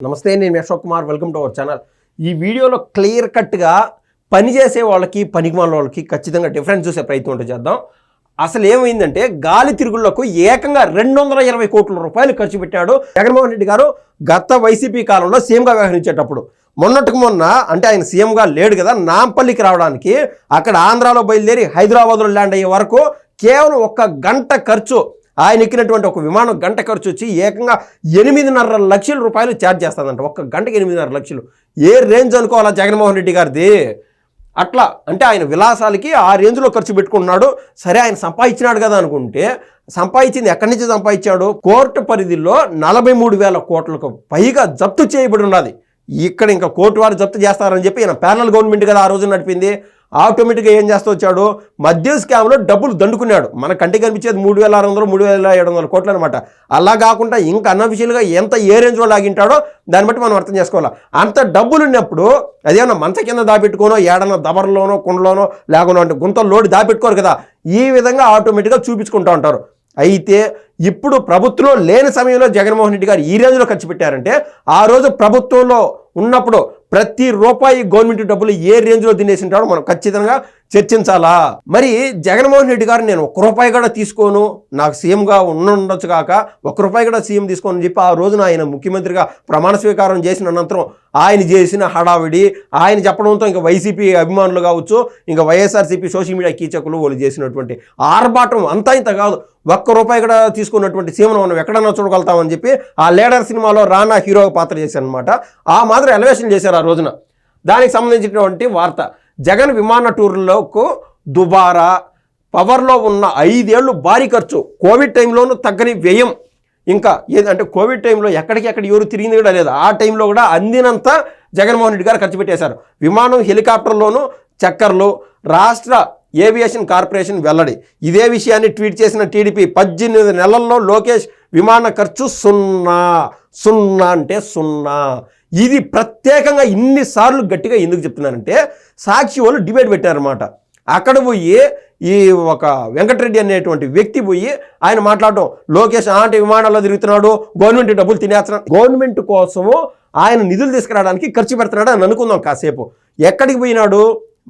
నమస్తే నేను Ashok Kumar. Welcome to our channel. ఈ వీడియోలో క్లియర్ కట్గా పని చేసే వాళ్ళకి పనికిమాల వాళ్ళకి ఖచ్చితంగా డిఫరెన్స్ చూసే ప్రయత్నం ఉంటే చేద్దాం. అసలు ఏమైందంటే గాలి తిరుగుళ్ళకు ఏకంగా రెండు వందల ఇరవై కోట్ల రూపాయలు ఖర్చు పెట్టాడు జగన్మోహన్ రెడ్డి గారు గత వైసీపీ కాలంలో సీఎంగా వ్యవహరించేటప్పుడు. మొన్నటికి మొన్న అంటే ఆయన సీఎంగా లేడు కదా నాంపల్లికి రావడానికి అక్కడ ఆంధ్రాలో బయలుదేరి హైదరాబాద్లో ల్యాండ్ అయ్యే వరకు కేవలం ఒక గంట ఖర్చు ఆయన ఎక్కినటువంటి ఒక విమానం గంట ఖర్చు వచ్చి ఏకంగా ఎనిమిదిన్నర లక్షల రూపాయలు ఛార్జ్ చేస్తుందంట. ఒక్క గంటకి ఎనిమిదిన్నర లక్షలు. ఏ రేంజ్ అనుకోవాలా జగన్మోహన్ రెడ్డి గారిది. అట్లా అంటే ఆయన విలాసాలకి ఆ రేంజ్లో ఖర్చు పెట్టుకున్నాడు సరే ఆయన సంపాదించినాడు కదా అనుకుంటే సంపాదించింది ఎక్కడి నుంచి సంపాదించాడు? కోర్టు పరిధిలో నలభై మూడు వేల కోట్లకు పైగా జప్తు చేయబడి ఉన్నది. ఇక్కడ ఇంకా కోర్టు వారు జప్తు చేస్తారని చెప్పి ఈయన ప్యానల్ గవర్నమెంట్ కదా ఆ రోజు నడిపింది. ఆటోమేటిక్గా ఏం చేస్తూ వచ్చాడు? మద్యం స్కామ్లో డబ్బులు దండుకున్నాడు. మన కంటికి కనిపించేది మూడు వేల ఆరు వందలు మూడు వేల ఏడు వందల కోట్లు అనమాట అలా కాకుండా ఇంకా అన్అఫిషియల్గా ఎంత ఏ రేంజ్లో లాగింటాడో దాన్ని బట్టి మనం అర్థం చేసుకోవాలి. అంత డబ్బులు ఉన్నప్పుడు అదేమన్నా మంచ కింద దాపెట్టుకోనో ఏడన్నా దబర్లోనో కుండలోనో లేకుండా అంటే గుంతలు లోడి దాపెట్టుకోరు కదా. ఈ విధంగా ఆటోమేటిక్గా చూపించుకుంటూ ఉంటారు. అయితే ఇప్పుడు ప్రభుత్వంలో లేని సమయంలో జగన్మోహన్ రెడ్డి గారు ఈ రేంజ్లో ఖర్చు పెట్టారంటే ఆ రోజు ప్రభుత్వంలో ఉన్నప్పుడు ప్రతి రూపాయి గవర్నమెంట్ డబ్బులు ఏ రేంజ్లో తినేసింటాడో మనం ఖచ్చితంగా చర్చించాలా? మరి జగన్మోహన్ రెడ్డి గారు నేను ఒక్క రూపాయి కూడా తీసుకోను నాకు సీఎంగా ఉండొచ్చు కాక ఒక్క రూపాయి కూడా సీఎం తీసుకోను చెప్పి ఆ రోజున ఆయన ముఖ్యమంత్రిగా ప్రమాణ స్వీకారం చేసిన అనంతరం ఆయన చేసిన హడావిడి ఆయన చెప్పడంతో ఇంకా వైసీపీ అభిమానులు కావచ్చు ఇంకా వైఎస్ఆర్సీపీ సోషల్ మీడియా కీచకులు వాళ్ళు చేసినటువంటి ఆర్భాటం అంతా ఇంత కాదు. ఒక్క రూపాయి కూడా తీసుకున్నటువంటి సీమను మనం ఎక్కడన్నా చూడగలుగుతామని చెప్పి ఆ లీడర్ సినిమాలో రానా హీరోగా పాత్ర చేశారనమాట ఆ మాదిరి ఎలివేషన్ చేశారు ఆ రోజున. దానికి సంబంధించినటువంటి వార్త. జగన్ విమాన టూర్లకు దుబారా పవర్లో ఉన్న ఐదేళ్ళు భారీ ఖర్చు. కోవిడ్ టైంలోనూ తగ్గని వ్యయం. ఇంకా ఏదంటే కోవిడ్ టైంలో ఎక్కడికి ఎక్కడ ఎవరు తిరిగింది కూడా లేదు. ఆ టైంలో కూడా అందినంత జగన్మోహన్ రెడ్డి గారు ఖర్చు పెట్టేశారు. విమానం హెలికాప్టర్లోనూ చక్కర్లు రాష్ట్ర ఏవియేషన్ కార్పొరేషన్ వెల్లడి. ఇదే విషయాన్ని ట్వీట్ చేసిన టీడీపీ పద్దెనిమిది నెలల్లో లోకేష్ విమాన ఖర్చు సున్నా. సున్నా అంటే సున్నా. ఇది ప్రత్యేకంగా ఇన్నిసార్లు గట్టిగా ఎందుకు చెప్తున్నానంటే సాక్షి వాళ్ళు డిబేట్ పెట్టారన్నమాట. అక్కడ పోయి ఈ ఒక వెంకటరెడ్డి అనేటువంటి వ్యక్తి పోయి ఆయన మాట్లాడటం లోకేష్ అంటే విమానాల్లో తిరుగుతున్నాడు గవర్నమెంట్ డబ్బులు తినేస్తున్నాడు. గవర్నమెంట్ కోసము ఆయన నిధులు తీసుకురావడానికి ఖర్చు పెడుతున్నాడు అని అనుకుందాం కాసేపు. ఎక్కడికి పోయినాడు?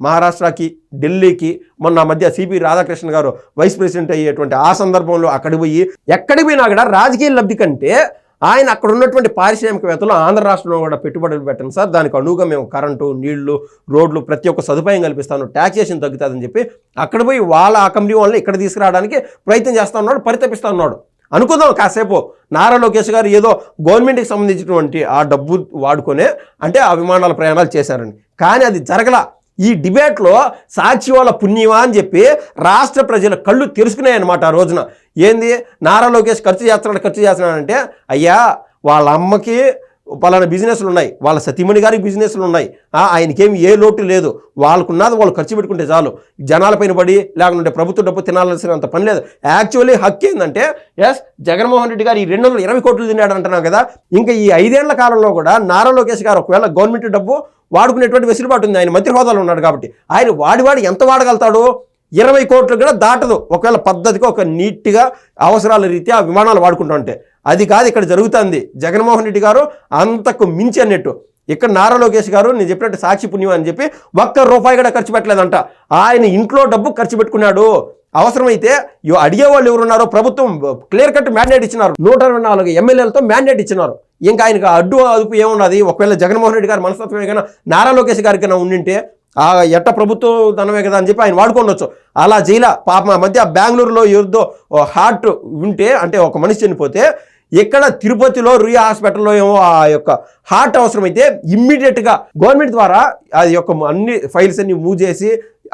మహారాష్ట్రకి ఢిల్లీకి. మొన్న మధ్య సిపి రాధాకృష్ణ గారు వైస్ ప్రెసిడెంట్ అయ్యేటువంటి ఆ సందర్భంలో అక్కడికి పోయి ఎక్కడికి పోయినా కూడా రాజకీయ లబ్ధి కంటే ఆయన అక్కడ ఉన్నటువంటి పారిశ్రామికవేత్తలు ఆంధ్ర రాష్ట్రంలో కూడా పెట్టుబడులు పెట్టండి సార్. దానికి అనువుగా మేము కరెంటు నీళ్ళు రోడ్లు ప్రతి ఒక్క సదుపాయం కల్పిస్తాను. ట్యాక్సేషన్ తగ్గుతుందని చెప్పి అక్కడ పోయి వాళ్ళ ఆ కంపెనీ వాళ్ళని ఇక్కడ తీసుకురావడానికి ప్రయత్నం చేస్తా ఉన్నాడు పరితపిస్తా ఉన్నాడు. అనుకుందాం కాసేపు. నారా లోకేష్ గారు ఏదో గవర్నమెంట్కి సంబంధించినటువంటి ఆ డబ్బు వాడుకొనే అంటే ఆ విమానాల ప్రయాణాలు చేశారని. కానీ అది జరగల. ఈ డిబేట్లో సాక్షి వాళ్ళ పుణ్యమా అని చెప్పి రాష్ట్ర ప్రజల కళ్ళు తెరుచుకున్నాయన్నమాట ఆ రోజున. ఏంది? నారా లోకేష్ ఖర్చు చేస్తున్నాడు ఖర్చు చేస్తున్నాడంటే అయ్యా వాళ్ళ అమ్మకి పలానా బిజినెస్లు ఉన్నాయి. వాళ్ళ సతీమణి గారికి బిజినెస్లు ఉన్నాయి. ఆ, ఆయనకేమి ఏ లోటు లేదు. వాళ్ళకున్నది వాళ్ళు ఖర్చు పెట్టుకుంటే చాలు. జనాలపైన పడి లేకుంటే ప్రభుత్వ డబ్బు తినాల్సినంత పని లేదు. యాక్చువల్లీ హక్కు ఏంటంటే ఎస్ జగన్మోహన్ రెడ్డి గారు ఈ రెండు వందల ఇరవై కోట్లు తిన్నాడు అంటున్నాం కదా. ఇంకా ఈ ఐదేళ్ళ కాలంలో కూడా నారా లోకేష్ గారు ఒకవేళ గవర్నమెంట్ డబ్బు వాడుకునేటువంటి వెసులుబాటు ఉంది. ఆయన మంత్రి హోదాలో ఉన్నాడు కాబట్టి. ఆయన వాడి వాడి ఎంత వాడగలుగుతాడు? ఇరవై కోట్లు కూడా దాటదు. ఒకవేళ పద్ధతిగా ఒక నీట్గా అవసరాల రీత్యా ఆ విమానాలు వాడుకుంటూ ఉంటే. అది కాదు ఇక్కడ జరుగుతుంది. జగన్మోహన్ రెడ్డి గారు అంతకు మించి అన్నట్టు. ఇక్కడ నారా లోకేష్ గారు నేను చెప్పినట్టు సాక్షి పుణ్యం అని చెప్పి ఒక్క రూపాయి కూడా ఖర్చు పెట్టలేదంట. ఆయన ఇంట్లో డబ్బు ఖర్చు పెట్టుకున్నాడు. అవసరమైతే అడిగే వాళ్ళు ఎవరున్నారో ప్రభుత్వం క్లియర్ కట్ మ్యాండేట్ ఇచ్చినారు. నూట ఇరవై నాలుగు ఎమ్మెల్యేలతో మ్యాండేట్ ఇచ్చినారు. ఇంకా ఆయనకు అడ్డు అదుపు ఏమున్నది ఒకవేళ జగన్మోహన్ రెడ్డి గారు మనస్తత్వమే కన్నా నారా లోకేష్ గారికి ఉండింటే ఆ ఎట్ట ప్రభుత్వం ధనమే కదా అని చెప్పి ఆయన వాడుకోవచ్చు అలా జైలా పాప మధ్య బెంగళూరులో ఎవరిదో హార్ట్ ఉంటే అంటే ఒక మనిషి చనిపోతే ఇక్కడ తిరుపతిలో రుయా హాస్పిటల్లో ఏమో ఆ యొక్క హార్ట్ అవసరమైతే ఇమ్మీడియట్గా గవర్నమెంట్ ద్వారా ఆ యొక్క అన్ని ఫైల్స్ అన్ని మూవ్ చేసి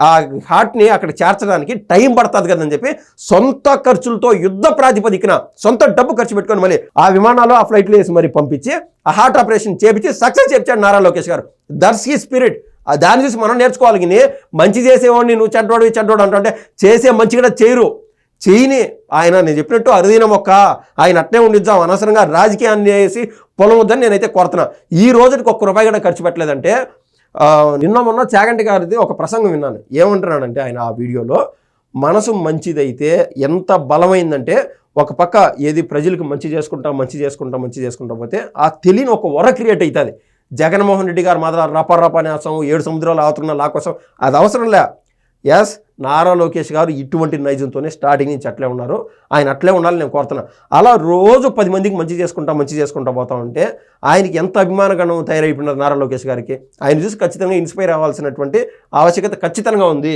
ఆ హార్ట్ని అక్కడ చేర్చడానికి టైం పడుతుంది కదని చెప్పి సొంత ఖర్చులతో యుద్ధ ప్రాతిపదికన సొంత డబ్బు ఖర్చు పెట్టుకొని మళ్ళీ ఆ విమానాలు ఆ ఫ్లైట్లు వేసి మరి పంపించి ఆ హార్ట్ ఆపరేషన్ చేపించి సక్సెస్ చేపించాడు నారా లోకేష్ గారు. దర్స్ స్పిరిట్. ఆ చూసి మనం నేర్చుకోవాలి కానీ మంచి చేసేవాడిని నువ్వు చెడ్డోడు చెడ్డోడు అంటుంటే చేసే మంచి కూడా చేయరు. చేయని. ఆయన నేను చెప్పినట్టు అరుదైన మొక్క ఆయన అట్నే ఉండిద్దాం అనవసరంగా రాజకీయాన్ని చేసి పొలం వద్దని నేనైతే కోరుతున్నా. ఈ రోజుకి ఒక్క రూపాయి కూడా ఖర్చు పెట్టలేదంటే నిన్న మొన్న చాగంటి గారిది ఒక ప్రసంగం విన్నాను. ఏమంటున్నాడంటే ఆయన ఆ వీడియోలో మనసు మంచిదైతే ఎంత బలమైందంటే ఒక పక్క ఏది ప్రజలకు మంచి చేసుకుంటాం మంచి చేసుకుంటాం మంచి చేసుకుంటాం పోతే ఆ తెలియని ఒక వర క్రియేట్ అవుతుంది జగన్మోహన్ రెడ్డి గారు మాత్రం రప రప నేసం ఏడు సముద్రాలు ఆవుతున్న లా కోసం అది అవసరం లే. ఎస్ నారా లోకేష్ గారు ఇటువంటి నైజంతోనే స్టార్టింగ్ నుంచి అట్లే ఉన్నారు. ఆయన అట్లే ఉండాలని నేను కోరుతున్నాను అలా రోజు పది మందికి మంచి చేసుకుంటా మంచి చేసుకుంటా పోతా ఉంటే ఆయనకి ఎంత అభిమానగణం తయారైపోయినారు నారా లోకేష్ గారికి? ఆయన చూసి ఖచ్చితంగా ఇన్స్పైర్ అవ్వాల్సినటువంటి ఆవశ్యకత ఖచ్చితంగా ఉంది.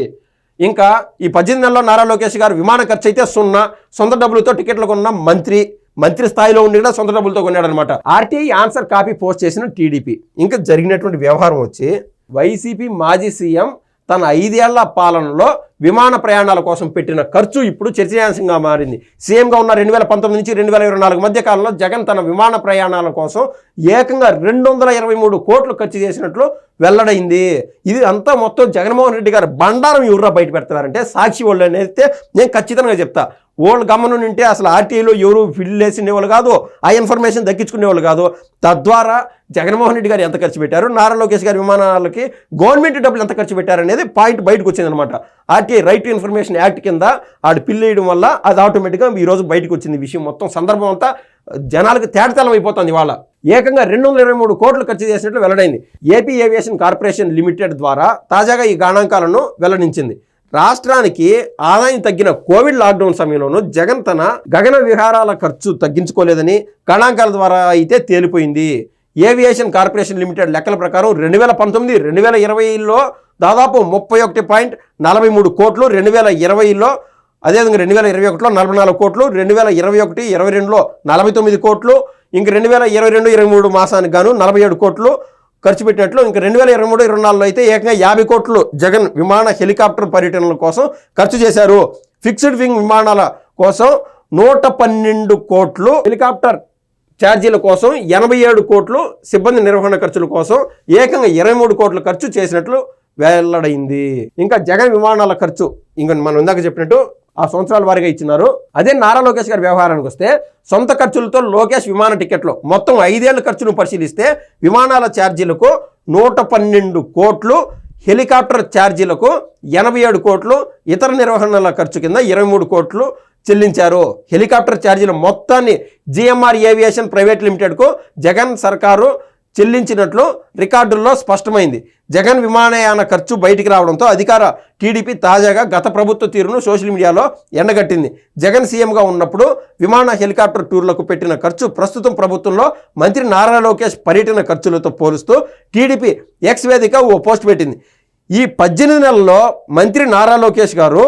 ఇంకా ఈ పద్దెనిమిది నెలల్లో నారా లోకేష్ గారు విమాన ఖర్చు అయితే సున్నా సొంత డబ్బులతో టికెట్లు కొన్న మంత్రి మంత్రి స్థాయిలో ఉండి కూడా సొంత డబ్బులతో కొన్నాడనమాట ఆర్టీఐ ఆన్సర్ కాపీ పోస్ట్ చేసిన టీడీపీ. ఇంకా జరిగినటువంటి వ్యవహారం వచ్చి వైసీపీ మాజీ సీఎం తన ఐదేళ్ళ పాలనలో విమాన ప్రయాణాల కోసం పెట్టిన ఖర్చు ఇప్పుడు చర్చనీయాంశంగా మారింది. సీఎంగా ఉన్న రెండు వేల పంతొమ్మిది నుంచి రెండు వేల ఇరవై నాలుగు మధ్య కాలంలో జగన్ తన విమాన ప్రయాణాల కోసం ఏకంగా రెండు వందల ఇరవై మూడు కోట్లు ఖర్చు చేసినట్లు వెల్లడైంది. ఇది అంతా మొత్తం జగన్మోహన్ రెడ్డి గారు బండారం ఎవరు బయట పెడతారంటే సాక్షి వాళ్ళు అనేది నేను ఖచ్చితంగా చెప్తా. వాళ్ళు గమనం ఉంటే అసలు ఆర్టీఐలో ఎవరు ఫిల్ వేసిన వాళ్ళు కాదు ఆ ఇన్ఫర్మేషన్ దక్కించుకునే వాళ్ళు కాదు. తద్వారా జగన్మోహన్ రెడ్డి గారు ఎంత ఖర్చు పెట్టారు నారా లోకేష్ గారి విమానాలకి గవర్నమెంట్ డబ్బులు ఎంత ఖర్చు పెట్టారనేది పాయింట్ బయటకు వచ్చిందనమాట RTI right to information act కింద ఆడు పిల్లేయడం వల్ల అది ఆటోమేటిక్గా ఈ రోజు బయటకు వచ్చింది విషయం మొత్తం సందర్భం అంతా జనాలకు తేటతలం అయిపోతుంది ఇవాళ. ఏకంగా రెండు వందల ఇరవై మూడు కోట్లు ఖర్చు చేసినట్లు వెల్లడైంది. ఏపీ ఏవియేషన్ కార్పొరేషన్ లిమిటెడ్ ద్వారా తాజాగా ఈ గణాంకాలను వెల్లడించింది. రాష్ట్రానికి ఆదాయం తగ్గిన కోవిడ్ లాక్డౌన్ సమయంలోనూ జగన్ తన గగన విహారాల ఖర్చు తగ్గించుకోలేదని గణాంకాల ద్వారా అయితే తేలిపోయింది. ఏవియేషన్ కార్పొరేషన్ లిమిటెడ్ లెక్కల ప్రకారం రెండు వేల పంతొమ్మిది రెండు వేల ఇరవైలో దాదాపు ముప్పై ఒకటి పాయింట్ నలభై మూడు కోట్లు రెండు వేల ఇరవైలో అదేవిధంగా రెండు వేల ఇరవై ఒకటిలో నలభై నాలుగు కోట్లు రెండు వేల ఇరవై ఒకటి ఇరవై రెండులో నలభై తొమ్మిది కోట్లు ఇంక రెండు వేల ఇరవై రెండు ఇరవై మూడు మాసానికి గాను నలభై ఏడు కోట్లు ఖర్చు పెట్టినట్లు ఇంక రెండు వేల ఇరవై మూడు ఇరవై నాలుగులో అయితే ఏకంగా యాభై కోట్లు జగన్ విమాన హెలికాప్టర్ పర్యటనల కోసం ఖర్చు చేశారు. ఫిక్స్డ్ వింగ్ విమానాల కోసం నూట పన్నెండు కోట్లు హెలికాప్టర్ ఛార్జీల కోసం ఎనభై ఏడు కోట్లు సిబ్బంది నిర్వహణ ఖర్చుల కోసం ఏకంగా ఇరవై మూడు కోట్ల ఖర్చు చేసినట్లు వెల్లడైంది. ఇంకా జగన్ విమానాల ఖర్చు ఇంకా మనం ఇందాక చెప్పినట్టు ఆ సంవత్సరాల వారిగా ఇచ్చినారు. అదే నారా లోకేష్ గారి వ్యవహారానికి వస్తే సొంత ఖర్చులతో లోకేష్ విమాన టికెట్లు మొత్తం ఐదేళ్ళ ఖర్చును పరిశీలిస్తే విమానాల ఛార్జీలకు నూట పన్నెండు కోట్లు హెలికాప్టర్ ఛార్జీలకు ఎనభై ఏడు కోట్లు ఇతర నిర్వహణల ఖర్చు కింద ఇరవై మూడు కోట్లు చెల్లించారు. హెలికాప్టర్ ఛార్జీల మొత్తాన్ని జిఎంఆర్ ఏవియేషన్ ప్రైవేట్ లిమిటెడ్కు జగన్ సర్కారు చెల్లించినట్లు రికార్డుల్లో స్పష్టమైంది. జగన్ విమానయాన ఖర్చు బయటికి రావడంతో అధికార టీడీపీ తాజాగా గత ప్రభుత్వ తీరును సోషల్ మీడియాలో ఎండగట్టింది. జగన్ సీఎంగా ఉన్నప్పుడు విమాన హెలికాప్టర్ టూర్లకు పెట్టిన ఖర్చు ప్రస్తుతం ప్రభుత్వంలో మంత్రి నారా లోకేష్ పర్యటన ఖర్చులతో పోలుస్తూ టీడీపీ ఎక్స్ వేదిక ఓ పోస్ట్ పెట్టింది. ఈ పద్దెనిమిది నెలల్లో మంత్రి నారా లోకేష్ గారు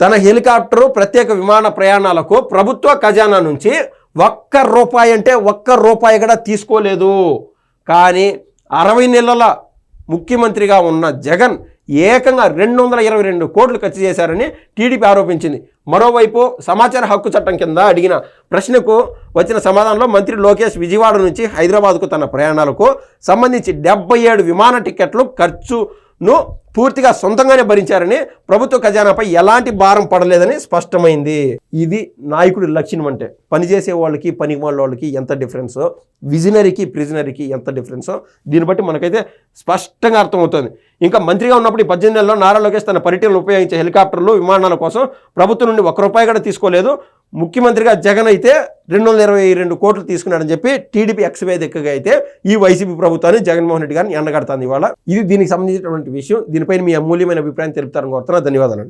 తన హెలికాప్టరు ప్రత్యేక విమాన ప్రయాణాలకు ప్రభుత్వ ఖజానా నుంచి ఒక్క రూపాయి అంటే ఒక్క రూపాయి కూడా తీసుకోలేదు. కానీ అరవై నెలల ముఖ్యమంత్రిగా ఉన్న జగన్ ఏకంగా రెండు వందల ఇరవై రెండు కోట్లు ఖర్చు చేశారని టీడీపీ ఆరోపించింది. మరోవైపు సమాచార హక్కు చట్టం కింద అడిగిన ప్రశ్నకు వచ్చిన సమాధానంలో మంత్రి లోకేష్ విజయవాడ నుంచి హైదరాబాద్కు తన ప్రయాణాలకు సంబంధించి డెబ్బై ఏడు విమాన టికెట్లు ఖర్చును పూర్తిగా సొంతంగానే భరించారని ప్రభుత్వ ఖజానాపై ఎలాంటి భారం పడలేదని స్పష్టమైంది. ఇది నాయకుడి లక్షణం అంటే పనిచేసే వాళ్ళకి పనికి వాళ్ళకి ఎంత డిఫరెన్సో విజనరీకి ప్రిజనరీకి ఎంత డిఫరెన్సో దీన్ని బట్టి మనకైతే స్పష్టంగా అర్థమవుతుంది. ఇంకా మంత్రిగా ఉన్నప్పుడు ఈ పద్దెనిమిది నెలల్లో నారా లోకేష్ తన పర్యటనలు ఉపయోగించే హెలికాప్టర్లు విమానాల కోసం ప్రభుత్వం నుండి ఒక్క రూపాయి కూడా తీసుకోలేదు. ముఖ్యమంత్రిగా జగన్ అయితే రెండు వందల ఇరవై రెండు కోట్లు తీసుకున్నాడని చెప్పి టీడీపీ ఎక్స్ వేదికగా అయితే ఈ వైసీపీ ప్రభుత్వాన్ని జగన్మోహన్ రెడ్డి గారిని ఎండగడతాను ఇవాళ. ఇది దీనికి సంబంధించినటువంటి విషయం. దీనిపైన మీ అమూల్యమైన అభిప్రాయం తెలుపుతారని కోరుతున్నా. ధన్యవాదాలు